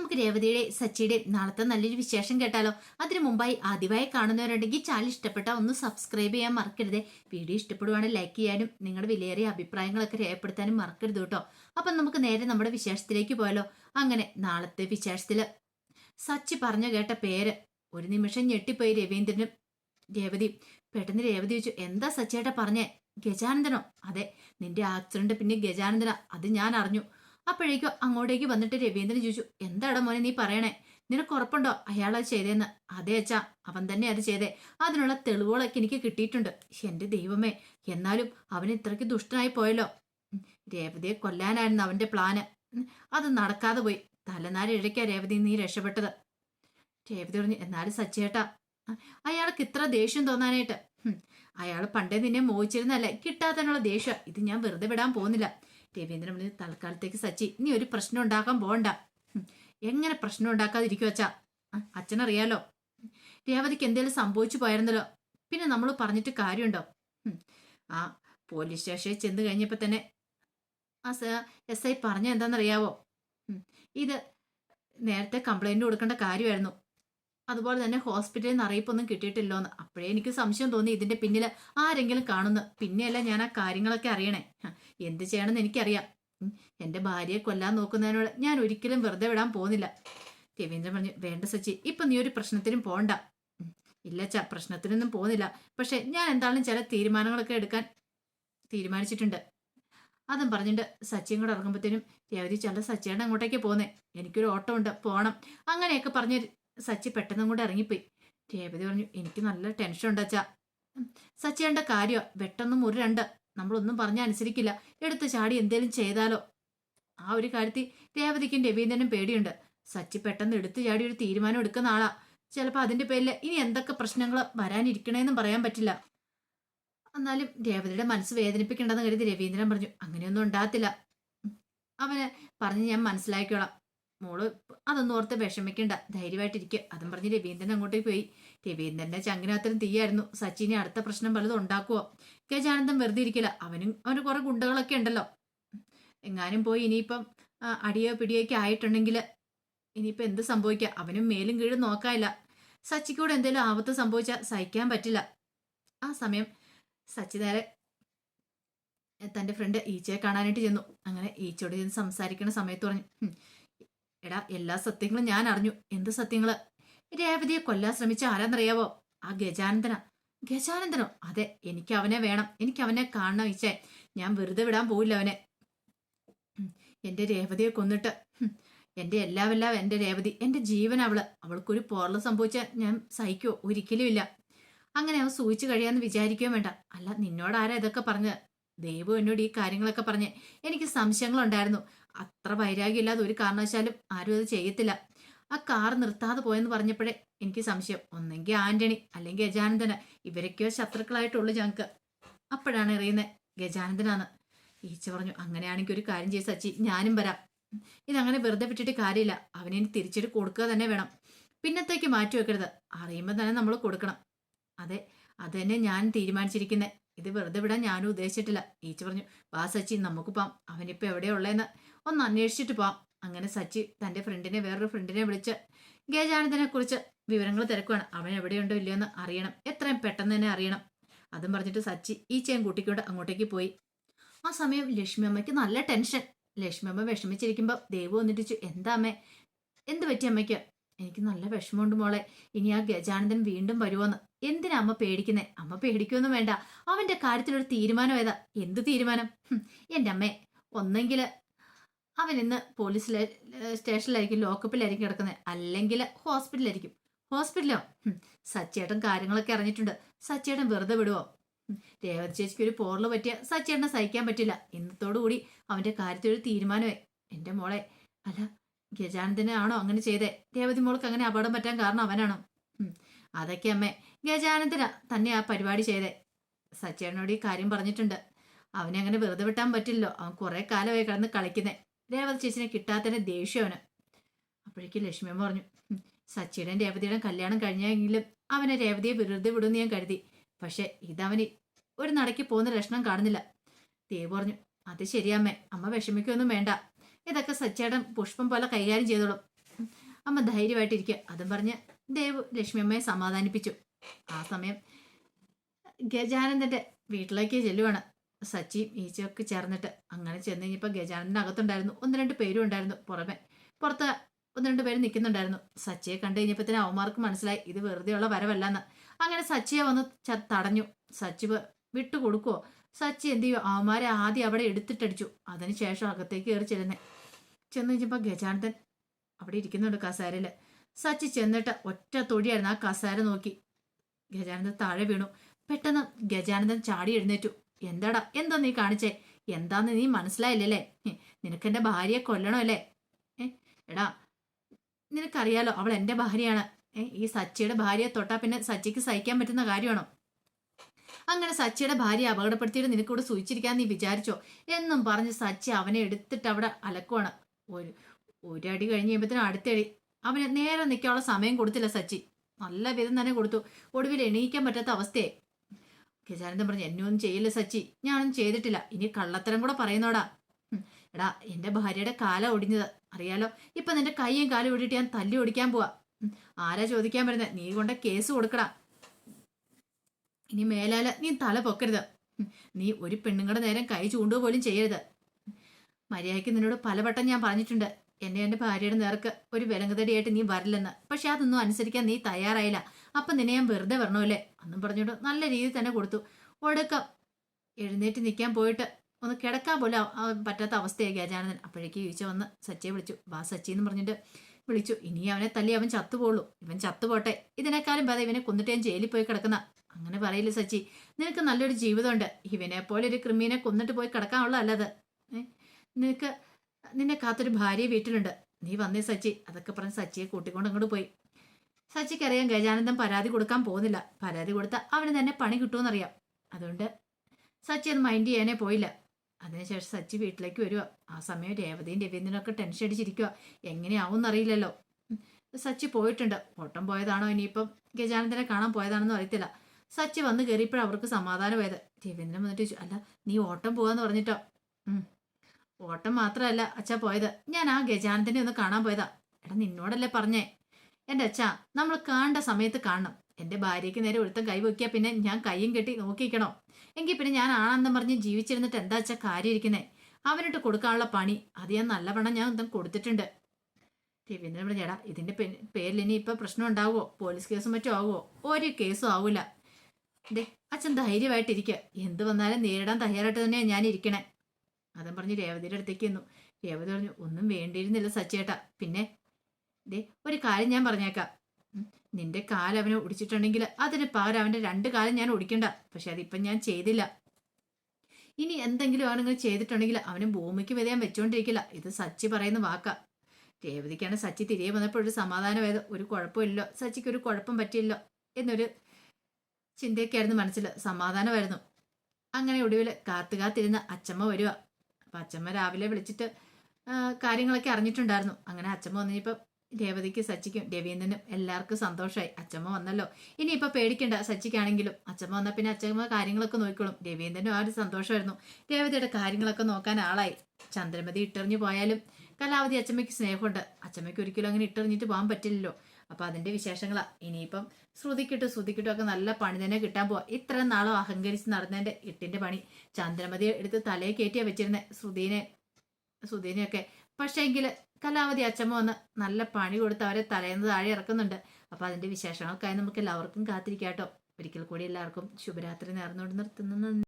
നമുക്ക് രേവതിയുടെ സച്ചിയുടെ നാളത്തെ നല്ലൊരു വിശേഷം കേട്ടാലോ? അതിനു മുമ്പായി ആദ്യമായി കാണുന്നവരുണ്ടെങ്കിൽ ചാനൽ ഇഷ്ടപ്പെട്ട ഒന്ന് സബ്സ്ക്രൈബ് ചെയ്യാൻ മറക്കരുത്. വീഡിയോ ഇഷ്ടപ്പെടുവാണെങ്കിൽ ലൈക്ക് ചെയ്യാനും നിങ്ങളുടെ വിലയേറിയ അഭിപ്രായങ്ങളൊക്കെ രേഖപ്പെടുത്താനും മറക്കരുത് കേട്ടോ. അപ്പം നമുക്ക് നേരെ നമ്മുടെ വിശേഷത്തിലേക്ക് പോയാലോ? അങ്ങനെ നാളത്തെ വിശേഷത്തിൽ സച്ചി പറഞ്ഞു കേട്ട പേര് ഒരു നിമിഷം ഞെട്ടിപ്പോയി രവീന്ദ്രനും രേവതി. പെട്ടെന്ന് രേവതി ചോദിച്ചു എന്താ സച്ചിയേട്ടാ പറഞ്ഞേ? ഗജാനന്ദനോ? അതെ നിന്റെ ആക്സിഡന്റ് പിന്നെ ഗജാനന്ദന. അത് ഞാൻ അറിഞ്ഞു. അപ്പോഴേക്കും അങ്ങോട്ടേക്ക് വന്നിട്ട് രവീന്ദ്രൻ ചോദിച്ചു എന്താടാ മോനെ നീ പറയണേ? നിനക്ക് ഉറപ്പുണ്ടോ അത് ചെയ്തേന്ന്? അതെ അച്ഛാ അവൻ തന്നെ അത് ചെയ്തേ. അതിനുള്ള തെളിവുകളൊക്കെ എനിക്ക് കിട്ടിയിട്ടുണ്ട്. എന്റെ ദൈവമേ എന്നാലും അവൻ ഇത്രയ്ക്ക് ദുഷ്ടനായി പോയല്ലോ. രേവതിയെ കൊല്ലാനായിരുന്നു അവന്റെ പ്ലാന്. അത് നടക്കാതെ പോയി. തലനാരിഴയ്ക്കാ രേവതി നീ രക്ഷപ്പെട്ടത്. രേവതി പറഞ്ഞു എന്നാലും സച്ചേട്ടാ അയാൾക്ക് ഇത്ര ദേഷ്യം തോന്നാനായിട്ട്. അയാൾ പണ്ടേ നിന്നെ മോഹിച്ചിരുന്നല്ലേ കിട്ടാത്തതിനുള്ള ദേഷ്യം. ഇത് ഞാൻ വെറുതെ വിടാൻ പോകുന്നില്ല. രവീന്ദ്രൻ പറഞ്ഞു തൽക്കാലത്തേക്ക് സച്ചി നീ ഒരു പ്രശ്നം ഉണ്ടാക്കാൻ പോകണ്ട എങ്ങനെ പ്രശ്നം ഉണ്ടാക്കാതിരിക്കും അച്ഛാ? അച്ഛനറിയാലോ. രേവതിക്ക് എന്തേലും സംഭവിച്ചു പോയിരുന്നല്ലോ പിന്നെ നമ്മൾ പറഞ്ഞിട്ട് കാര്യമുണ്ടോ? ആ പോലീസ് സ്റ്റേഷനിൽ ചെന്ന് കഴിഞ്ഞപ്പോൾ തന്നെ ആ എസ് ഐ പറഞ്ഞ എന്താണെന്നറിയാവോ? ഇത് നേരത്തെ കംപ്ലൈന്റ് കൊടുക്കേണ്ട കാര്യമായിരുന്നു. അതുപോലെ തന്നെ ഹോസ്പിറ്റലിൽ നിന്ന് അറിയിപ്പൊന്നും കിട്ടിയിട്ടില്ലോന്ന്. അപ്പോഴേ എനിക്ക് സംശയം തോന്നി ഇതിന്റെ പിന്നിൽ ആരെങ്കിലും കാണുന്നു. പിന്നെയല്ല ഞാൻ ആ കാര്യങ്ങളൊക്കെ അറിയണേ. എന്ത് ചെയ്യണമെന്ന് എനിക്കറിയാം. എന്റെ ഭാര്യയെ കൊല്ലാൻ നോക്കുന്നതിനോട് ഞാൻ ഒരിക്കലും വെറുതെ വിടാൻ പോകുന്നില്ല. രവീന്ദ്രൻ പറഞ്ഞു വേണ്ട സച്ചി ഇപ്പൊ നീ ഒരു പ്രശ്നത്തിനും പോണ്ട. ഇല്ല ച പ്രശ്നത്തിനൊന്നും പോകുന്നില്ല. പക്ഷെ ഞാൻ എന്തായാലും ചില തീരുമാനങ്ങളൊക്കെ എടുക്കാൻ തീരുമാനിച്ചിട്ടുണ്ട്. അതും പറഞ്ഞിട്ട് സച്ചിയും കൂടെ ഇറങ്ങുമ്പോഴത്തേനും രവതി ചേട്ടൻ സച്ചിയുടെ അങ്ങോട്ടേക്ക് പോന്നേ. എനിക്കൊരു ഓട്ടം ഉണ്ട് പോകണം അങ്ങനെയൊക്കെ പറഞ്ഞ് സച്ചി പെട്ടെന്നും കൂടെ ഇറങ്ങിപ്പോയി. രേവതി പറഞ്ഞു എനിക്ക് നല്ല ടെൻഷൻ ഉണ്ട് സച്ചിയുടെ കാര്യം? വെട്ടൊന്നും ഒരു രണ്ട്. നമ്മളൊന്നും പറഞ്ഞാൽ അനുസരിക്കില്ല. എടുത്ത് ചാടി എന്തേലും ചെയ്താലോ? ആ ഒരു കാര്യത്തിൽ രേവതിക്കും രവീന്ദ്രനും പേടിയുണ്ട്. സച്ചി പെട്ടെന്ന് എടുത്തു ചാടി ഒരു തീരുമാനം എടുക്കുന്ന ആളാ. ചിലപ്പോൾ അതിന്റെ പേരിൽ ഇനി എന്തൊക്കെ പ്രശ്നങ്ങൾ വരാനിരിക്കണേന്നും പറയാൻ പറ്റില്ല. എന്നാലും രേവതിയുടെ മനസ്സ് വേദനിപ്പിക്കേണ്ടെന്ന് കരുതി രവീന്ദ്രൻ പറഞ്ഞു അങ്ങനെയൊന്നും ഉണ്ടാകത്തില്ല. അവന് പറഞ്ഞ് ഞാൻ മനസ്സിലാക്കിക്കോളാം. മോൾ അതൊന്നും ഓർത്ത് വിഷമിക്കണ്ട. ധൈര്യമായിട്ടിരിക്കുക അതും പറഞ്ഞ് രവീന്ദ്രൻ അങ്ങോട്ടേക്ക് പോയി. രവീന്ദ്രന്റെ ചങ്കിനകത്തിലും തീയായിരുന്നു. സച്ചിനെ അടുത്ത പ്രശ്നം പലതും ഉണ്ടാക്കുവോ? ഗജാനന്ദൻ വെറുതെ ഇരിക്കില്ല. അവനും അവന് കുറെ ഗുണ്ടകളൊക്കെ ഉണ്ടല്ലോ. എങ്ങാനും പോയി ഇനിയിപ്പം അടിയോ പിടിയോ ഒക്കെ ആയിട്ടുണ്ടെങ്കിൽ ഇനിയിപ്പം എന്ത് സംഭവിക്കുക അവനും മേലും കീഴും നോക്കാനില്ല. സച്ചിക്കൂടെ എന്തെങ്കിലും ആപത്ത് സംഭവിച്ചാൽ സഹിക്കാൻ പറ്റില്ല. ആ സമയം സച്ചി നേരെ തന്റെ ഫ്രണ്ട് ഈച്ചയെ കാണാനായിട്ട് ചെന്നു. അങ്ങനെ ഈച്ചയോട് ചെന്ന് സംസാരിക്കുന്ന സമയത്ത് പറഞ്ഞു "ഹും, എടാ എല്ലാ സത്യങ്ങളും ഞാൻ അറിഞ്ഞു. എന്ത് സത്യങ്ങൾ? രേവതിയെ കൊല്ലാൻ ശ്രമിച്ച ആരാന്നറിയാവോ? ആ ഗജാനന്ദന. ഗജാനന്ദനോ? അതെ എനിക്ക് അവനെ വേണം. എനിക്ക് അവനെ കാണണം ഈച്ചേ. ഞാൻ വെറുതെ വിടാൻ പോവില്ല അവനെ. എന്റെ രേവതിയെ കൊന്നിട്ട്. എന്റെ എല്ലാവെല്ലാം എന്റെ രേവതി. എന്റെ ജീവൻ അവൾ. അവൾക്കൊരു പോറൽ സംഭവിച്ചാൽ ഞാൻ സഹിക്കോ? ഒരിക്കലും ഇല്ല അങ്ങനെ അവൻ സൂചിച്ചു കഴിയാന്ന് വിചാരിക്കുകയും വേണ്ട. അല്ല നിന്നോട് ആരാ ഇതൊക്കെ പറഞ്ഞത് ദൈവം എന്നോട് ഈ കാര്യങ്ങളൊക്കെ പറഞ്ഞ് എനിക്ക് സംശയങ്ങളുണ്ടായിരുന്നു. അത്ര വൈരാഗ്യമില്ലാതെ ഒരു കാരണവശാലും ആരും അത് ചെയ്യത്തില്ല. ആ കാർ നിർത്താതെ പോയെന്ന് പറഞ്ഞപ്പോഴേ എനിക്ക് സംശയം. ഒന്നെങ്കിൽ ആന്റണി അല്ലെങ്കിൽ ഗജാനന്ദന. ഇവരൊക്കെയോ ശത്രുക്കളായിട്ടുള്ളൂ ഞങ്ങൾക്ക്. അപ്പോഴാണ് അറിയുന്നത് ഗജാനന്ദനാണ്. ഈച്ച പറഞ്ഞു അങ്ങനെയാണെങ്കിൽ ഒരു കാര്യം ചെയ്ത് സച്ചി ഞാനും വരാം. ഇതങ്ങനെ വെറുതെ വിട്ടിട്ട് കാര്യമില്ല. അവനെ തിരിച്ചിട്ട് കൊടുക്കുക തന്നെ വേണം. പിന്നത്തേക്ക് മാറ്റി വെക്കരുത്. അറിയുമ്പോൾ തന്നെ നമ്മൾ കൊടുക്കണം. അതെ അത് തന്നെ ഞാൻ തീരുമാനിച്ചിരിക്കുന്നത് ഇത് വെറുതെ വിടാൻ ഞാനും ഉദ്ദേശിച്ചിട്ടില്ല. ഈച്ച പറഞ്ഞു വാ സച്ചി നമുക്ക് പോവാം. അവനിപ്പോ എവിടെയാ ഉള്ളതെന്ന് ഒന്ന് അന്വേഷിച്ചിട്ട് പോവാം. അങ്ങനെ സച്ചി തന്റെ ഫ്രണ്ടിനെ വേറൊരു ഫ്രണ്ടിനെ വിളിച്ച് ഗജാനന്ദനെ കുറിച്ച് വിവരങ്ങൾ തിരക്കുവാണ്. അവൻ എവിടെയുണ്ടോ ഇല്ലയോ എന്ന് അറിയണം. എത്രയും പെട്ടെന്ന് തന്നെ അറിയണം. അതും പറഞ്ഞിട്ട് സച്ചി ഈച്ചയും കൂട്ടിക്കൊണ്ട് അങ്ങോട്ടേക്ക് പോയി. ആ സമയം ലക്ഷ്മി അമ്മയ്ക്ക് നല്ല ടെൻഷൻ. ലക്ഷ്മി അമ്മ വിഷമിച്ചിരിക്കുമ്പോൾ ദേവു വന്നിട്ട് ചോദിച്ചു, എന്താ അമ്മേ? എന്ത് പറ്റി അമ്മയ്ക്ക്? എനിക്ക് നല്ല വിഷമമുണ്ട് മോളെ. ഇനി ആ ഗജാനന്ദൻ വീണ്ടും വരുമോന്ന് എന്തിനാ അമ്മ പേടിക്കുന്നേ? അമ്മ പേടിക്കൊന്നും വേണ്ട. അവന്റെ കാര്യത്തിലൊരു തീരുമാനം ഏതാ? എന്ത് തീരുമാനം? എന്റെ അമ്മേ ഒന്നെങ്കിൽ അവൻ ഇന്ന് പോലീസ് സ്റ്റേഷനിലായിരിക്കും ലോക്കപ്പിലായിരിക്കും കിടക്കുന്നത് അല്ലെങ്കിൽ ഹോസ്പിറ്റലായിരിക്കും ഹോസ്പിറ്റലോ? സച്ചേട്ടൻ കാര്യങ്ങളൊക്കെ അറിഞ്ഞിട്ടുണ്ട്. സച്ചേട്ടൻ വെറുതെ വിടുവോ? രേവതി ചേച്ചിക്ക് ഒരു പോറൽ പറ്റിയ സച്ചേട്ടനെ സഹിക്കാൻ പറ്റില്ല. ഇന്നത്തോടുകൂടി അവന്റെ കാര്യത്തിൽ ഒരു തീരുമാനമായി. എന്റെ മോളെ അല്ല ഗജാനന്ദനാണോ അങ്ങനെ ചെയ്തേ? രേവതി മോൾക്ക് അങ്ങനെ അപകടം പറ്റാൻ കാരണം അവനാണോ? അതൊക്കെ അമ്മേ. ഗജാനന്ദന തന്നെ ആ പരിപാടി ചെയ്തേ. സച്ചേട്ടനോട് ഈ കാര്യം പറഞ്ഞിട്ടുണ്ട്. അവനെ അങ്ങനെ വെറുതെ വിട്ടാൻ പറ്റില്ലല്ലോ. അവൻ കുറെ കാലമായി കിടന്ന് കളിക്കുന്നേ. രേവതി ചേച്ചിനെ കിട്ടാത്തതിന്റെ ദേഷ്യം അവന്. അപ്പോഴേക്കും ലക്ഷ്മിയമ്മ പറഞ്ഞു സച്ചിയുടെ രേവതിയുടെയും കല്യാണം കഴിഞ്ഞെങ്കിലും അവനെ രേവതിയെ വെറുതെ വിടുമെന്ന് ഞാൻ കരുതി. പക്ഷെ ഇതവന് ഒരു നടക്കി പോകുന്ന ലക്ഷണം കാണുന്നില്ല. ദേവ് പറഞ്ഞു അത് ശരിയമ്മേ അമ്മ. വിഷമിക്കൊന്നും വേണ്ട. ഇതൊക്കെ സച്ചേടൻ പുഷ്പം പോലെ കൈകാര്യം ചെയ്തോളും. അമ്മ ധൈര്യമായിട്ടിരിക്കുക. അതും പറഞ്ഞ് ദേവ് ലക്ഷ്മിയമ്മയെ സമാധാനിപ്പിച്ചു. ആ സമയം ഗജാനന്ദന്റെ വീട്ടിലേക്ക് ചെല്ലുവാണ്. സച്ചിയും ഈച്ചയൊക്കെ ചേർന്നിട്ട് അങ്ങനെ ചെന്ന് കഴിഞ്ഞപ്പോൾ ഗജാനന്ദന്റെ അകത്തുണ്ടായിരുന്നു. ഒന്ന് രണ്ട് പേരും ഉണ്ടായിരുന്നു പുറമെ. പുറത്ത് ഒന്ന് രണ്ട് പേര് നിൽക്കുന്നുണ്ടായിരുന്നു. സച്ചിയെ കണ്ടു കഴിഞ്ഞപ്പോൾ തന്നെ അവന്മാർക്ക് മനസ്സിലായി ഇത് വെറുതെയുള്ള വരവല്ലെന്ന്. അങ്ങനെ സച്ചിയെ വന്ന് തടഞ്ഞു. സച്ചി വിട്ടുകൊടുക്കുവോ വിട്ടു കൊടുക്കുവോ? സച്ചി എന്ത് ചെയ്യുമോ അവന്മാരെ ആദ്യം അവിടെ എടുത്തിട്ടടിച്ചു. അതിനുശേഷം അകത്തേക്ക് കയറി ചെല്ലുന്നേ. ചെന്ന് കഴിഞ്ഞപ്പോൾ ഗജാനന്ദൻ അവിടെ ഇരിക്കുന്നുണ്ട് കസേരയിൽ. സച്ചി ചെന്നിട്ട് ഒറ്റ തൊടിയായിരുന്നു ആ കസാര നോക്കി. ഗജാനന്ദൻ താഴെ വീണു. പെട്ടെന്ന് ഗജാനന്ദൻ ചാടി എഴുന്നേറ്റു. എന്താടാ? എന്താ നീ കാണിച്ചേ? എന്താന്ന് നീ മനസ്സിലായില്ലല്ലേ? നിനക്ക് നിനക്കെന്റെ ഭാര്യയെ കൊല്ലണമല്ലേ? അല്ലേ എടാ നിനക്കറിയാലോ അവൾ എന്റെ ഭാര്യയാണ്. ഈ സച്ചിയുടെ ഭാര്യയെ തൊട്ടാ പിന്നെ സച്ചിക്ക് സഹിക്കാൻ പറ്റുന്ന കാര്യമാണോ? അങ്ങനെ സച്ചിയുടെ ഭാര്യ അപകടപ്പെടുത്തിയിട്ട് നിനക്കിവിടെ സൂചിച്ചിരിക്കാൻ നീ വിചാരിച്ചോ? എന്നും പറഞ്ഞ് സച്ചി അവനെ എടുത്തിട്ട് അവിടെ അലക്കുവാണ്. ഒരു ഒരടി കഴിഞ്ഞ് കഴിയുമ്പോഴത്തേനും അടുത്തടി. അവന് നേരെ നിൽക്കാനുള്ള സമയം കൊടുത്തില്ല സച്ചി. നല്ല വിധം തന്നെ കൊടുത്തു. ഒടുവിൽ എണീക്കാൻ പറ്റാത്ത അവസ്ഥയെ ഗജാനന്ദൻ പറഞ്ഞു എന്നെ ഒന്നും ചെയ്യില്ല സച്ചി. ഞാനൊന്നും ചെയ്തിട്ടില്ല. ഇനി കള്ളത്തരം കൂടെ പറയുന്നോടാ. എടാ എന്റെ ഭാര്യയുടെ കാല ഒടിഞ്ഞത്. അറിയാലോ ഇപ്പൊ നിന്റെ കൈയും കാലും ഒടിയിട്ട് ഞാൻ തല്ലി ഓടിക്കാൻ പോവാ. ആരാ ചോദിക്കാൻ വരുന്നത് നീ കൊണ്ട കേസ് കൊടുക്കടാ. ഇനി മേലാല നീ തല പൊക്കരുത്. നീ ഒരു പെണ്ണുങ്ങളുടെ നേരം കൈ ചൂണ്ടുക പോലും ചെയ്യരുത് മര്യാദയ്ക്ക് നിന്നോട് പലവട്ടം ഞാൻ പറഞ്ഞിട്ടുണ്ട്. എന്നെ എന്റെ ഭാര്യയുടെ നേർക്ക് ഒരു വിലങ്ങുതടിയായിട്ട് നീ വരില്ലെന്ന്. പക്ഷെ അതൊന്നും അനുസരിക്കാൻ നീ തയ്യാറായില്ല. അപ്പം നിന്നെ ഞാൻ വെറുതെ വരണമല്ലേ അന്നും പറഞ്ഞോണ്ട് നല്ല രീതിയിൽ തന്നെ കൊടുത്തു. ഒടുക്കം എഴുന്നേറ്റ് നിൽക്കാൻ പോയിട്ട് ഒന്ന് കിടക്കാൻ പോലും പറ്റാത്ത അവസ്ഥയായി ഗജാനന്ദൻ അപ്പോഴേക്ക് ഈച്ച വന്ന് സച്ചിയെ വിളിച്ചു. വാ സച്ചി എന്ന് പറഞ്ഞിട്ട് വിളിച്ചു. ഇനി അവനെ തല്ലി അവൻ ചത്തുപോളൂ ഇവൻ ചത്തുപോട്ടെ. ഇതിനേക്കാളും പറയാം ഇവനെ കൊന്നിട്ട് ഞാൻ ജയിലിൽ പോയി കിടക്കുന്ന. അങ്ങനെ പറയില്ല സച്ചി? നിനക്ക് നല്ലൊരു ജീവിതമുണ്ട്. ഇവനെ പോലെ ഒരു ക്രിമീനെ കൊന്നിട്ട് പോയി കിടക്കാനുള്ള അല്ലത് നിനക്ക് നിന്നെ കാത്തൊരു ഭാര്യ വീട്ടിലുണ്ട്. നീ വന്നേ സച്ചി. അതൊക്കെ പറഞ്ഞ് സച്ചിയെ കൂട്ടിക്കൊണ്ട് അങ്ങോട്ട് പോയി. സച്ചിക്കറിയാം ഗജാനന്ദൻ പരാതി കൊടുക്കാൻ പോകുന്നില്ല. പരാതി കൊടുത്ത അവന് തന്നെ പണി കിട്ടുമെന്നറിയാം. അതുകൊണ്ട് സച്ചി അത് മൈൻഡ് ചെയ്യാനേ പോയില്ല. അതിനുശേഷം സച്ചി വീട്ടിലേക്ക് വരിക ആ സമയം രേവതിയും രവീന്ദ്രനൊക്കെ ടെൻഷൻ അടിച്ചിരിക്കുക എങ്ങനെയാവും എന്നറിയില്ലല്ലോ. സച്ചി പോയിട്ടുണ്ട്. ഓട്ടം പോയതാണോ ഇനിയിപ്പം? ഗജാനന്ദനെ കാണാൻ പോയതാണെന്ന് അറിയത്തില്ല. സച്ചി വന്ന് കയറിയപ്പോഴവർക്ക് സമാധാനമായത്. രവീന്ദ്രൻ വന്നിട്ട് അല്ല നീ ഓട്ടം പോവാന്ന് പറഞ്ഞിട്ടോ. ഓട്ടം മാത്രമല്ല അച്ഛ പോയത്. ഞാൻ ആ ഗജാനന്ദനെ ഒന്ന് കാണാൻ പോയതാ. എടാ നിന്നോടല്ലേ പറഞ്ഞേ? എന്റെ അച്ഛ നമ്മൾ കാണേണ്ട സമയത്ത് കാണണം. എന്റെ ഭാര്യയ്ക്ക് നേരെ ഒരുത്തം കൈ വെക്കിയാൽ പിന്നെ ഞാൻ കൈയും കെട്ടി നോക്കിക്കണോ എങ്കിൽ പിന്നെ ഞാൻ ആണെന്നും പറഞ്ഞ് ജീവിച്ചിരുന്നിട്ട് എന്താ അച്ഛാ കാര്യം ഇരിക്കുന്നേ? അവനിട്ട് കൊടുക്കാനുള്ള പണി അത് ഞാൻ നല്ലവണ്ണം ഞാൻ എന്തും കൊടുത്തിട്ടുണ്ട്. രവീന്ദ്രൻ പറഞ്ഞു ചേടാ ഇതിന്റെ പേരിൽ ഇനി ഇപ്പം പ്രശ്നം ഉണ്ടാവുമോ പോലീസ് കേസും മറ്റും ആവുമോ ഒരു കേസും ആവില്ല അച്ഛൻ ധൈര്യമായിട്ടിരിക്കുക എന്ത് വന്നാലും നേരിടാൻ തയ്യാറായിട്ട് തന്നെയാണ് ഞാൻ ഇരിക്കണേ അതും പറഞ്ഞ് രേവതിയുടെ അടുത്തേക്ക് ചെന്നു. രേവതി പറഞ്ഞു ഒന്നും വേണ്ടിയിരുന്നില്ല സച്ചേട്ടാ. പിന്നെ ദേ ഒരു കാര്യം ഞാൻ പറഞ്ഞേക്കാം. നിന്റെ കാൽ അവനെ ഒടിച്ചിട്ടുണ്ടെങ്കിൽ അതിന് പകരം അവന്റെ രണ്ട് കാലം ഞാൻ ഒടിക്കണ്ട. പക്ഷെ അതിപ്പം ഞാൻ ചെയ്തില്ല. ഇനി എന്തെങ്കിലും അവനങ്ങനെ ചെയ്തിട്ടുണ്ടെങ്കിൽ അവന് ഭൂമിക്ക് വിധയാൻ വെച്ചോണ്ടിരിക്കില്ല. ഇത് സച്ചി പറയുന്ന വാക്കാ. രേവതിക്കാണ് സച്ചി തിരികെ വന്നപ്പോൾ ഒരു സമാധാനമായത് ഒരു കുഴപ്പമില്ലല്ലോ സച്ചിക്ക് ഒരു കുഴപ്പം പറ്റിയല്ലോ എന്നൊരു ചിന്തയൊക്കെയായിരുന്നു മനസ്സിൽ. സമാധാനമായിരുന്നു. അങ്ങനെ ഒടുവിൽ കാത്തു കാത്തിരുന്ന അച്ചമ്മ വരിക അപ്പം അച്ഛമ്മ രാവിലെ വിളിച്ചിട്ട് കാര്യങ്ങളൊക്കെ അറിഞ്ഞിട്ടുണ്ടായിരുന്നു. അങ്ങനെ അച്ഛമ്മ വന്നപ്പോൾ രേവതിക്ക് സച്ചിക്കും രവീന്ദ്രനും എല്ലാവർക്കും സന്തോഷമായി അച്ഛമ്മ വന്നല്ലോ. ഇനിയിപ്പോൾ പേടിക്കണ്ട സച്ചിക്കാണെങ്കിലും. അച്ഛമ്മ വന്നാൽ പിന്നെ അച്ഛമ്മ കാര്യങ്ങളൊക്കെ നോക്കിക്കോളും. രവീന്ദ്രനും ആ ഒരു സന്തോഷമായിരുന്നു. രേവതിയുടെ കാര്യങ്ങളൊക്കെ നോക്കാൻ ആളായി. ചന്ദ്രമതി ഇട്ടെറിഞ്ഞു പോയാലും കലാവധി അച്ഛമ്മയ്ക്ക് സ്നേഹമുണ്ട്. അച്ഛമ്മയ്ക്ക് ഒരിക്കലും അങ്ങനെ ഇട്ടെറിഞ്ഞിട്ട് പോകാൻ പറ്റില്ലല്ലോ. അപ്പോൾ അതിന്റെ വിശേഷങ്ങളാണ് ഇനിയിപ്പം ശ്രുതിക്കിട്ടും ശ്രുതിക്കിട്ടും ഒക്കെ നല്ല പണി തന്നെ കിട്ടാൻ പോവാ. ഇത്ര നാളും അഹങ്കരിച്ച് നടന്നതിന്റെ എട്ടിന്റെ പണി. ചന്ദ്രമതി എടുത്ത് തലയെ കയറ്റിയാ വെച്ചിരുന്ന ശ്രുതിനെ ശ്രുതിനെയൊക്കെ. പക്ഷേ എങ്കിൽ കലാവധി അച്ചമ്മ വന്ന് നല്ല പണി കൊടുത്ത് അവരെ തലേന്ന് താഴെ ഇറക്കുന്നുണ്ട്. അപ്പൊ അതിന്റെ വിശേഷങ്ങൾക്കായി നമുക്ക് എല്ലാവർക്കും കാത്തിരിക്കാട്ടോ. ഒരിക്കൽ കൂടി എല്ലാവർക്കും ശുഭരാത്രി നേർന്നുകൊണ്ട് നിർത്തുന്നു.